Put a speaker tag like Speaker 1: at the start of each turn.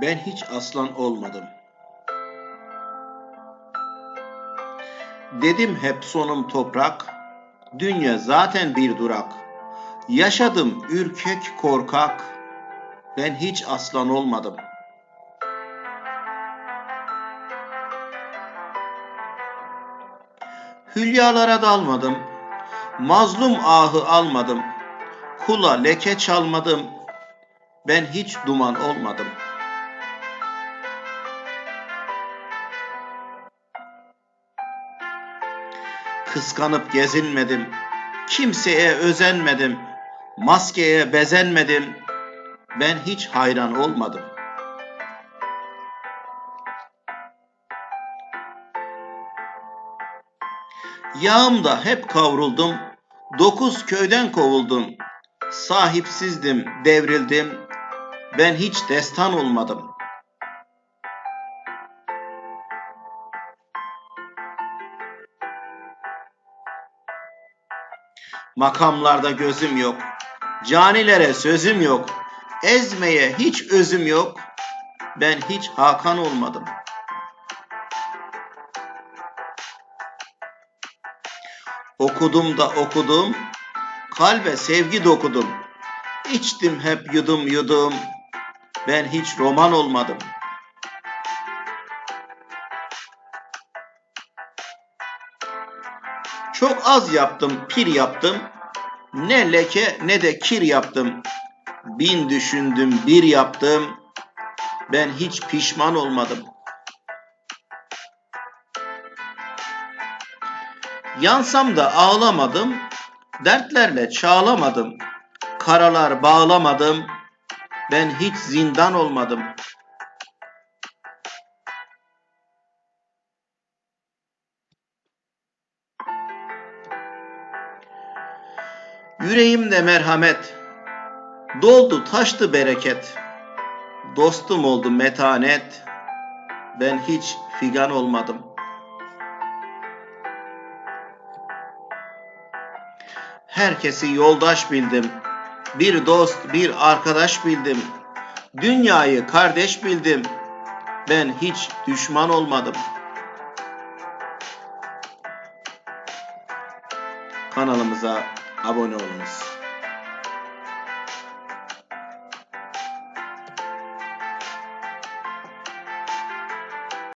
Speaker 1: Ben hiç aslan olmadım. Dedim hep sonum toprak, dünya zaten bir durak. Yaşadım ürkek korkak, ben hiç aslan olmadım. Hülyalara dalmadım, mazlum ahı almadım, kula leke çalmadım, ben hiç duman olmadım. Kıskanıp gezinmedim, kimseye özenmedim, maskeye bezenmedim, ben hiç hayran olmadım. Yağımda hep kavruldum, dokuz köyden kovuldum. Sahipsizdim, devrildim, ben hiç destan olmadım. Makamlarda gözüm yok, canilere sözüm yok, ezmeye hiç özüm yok, ben hiç Hakan olmadım. Okudum da okudum, kalbe sevgi dokudum. İçtim hep yudum yudum, ben hiç roman olmadım. Çok az yaptım, pir yaptım. Ne leke ne de kir yaptım. Bin düşündüm, bir yaptım. Ben hiç pişman olmadım. Yansam da ağlamadım, dertlerle çağlamadım. Karalar bağlamadım, ben hiç zindan olmadım. Yüreğimde merhamet, doldu taştı bereket. Dostum oldu metanet, ben hiç figan olmadım. Herkesi yoldaş bildim, bir dost, bir arkadaş bildim. Dünyayı kardeş bildim, ben hiç düşman olmadım. Kanalımıza Abonos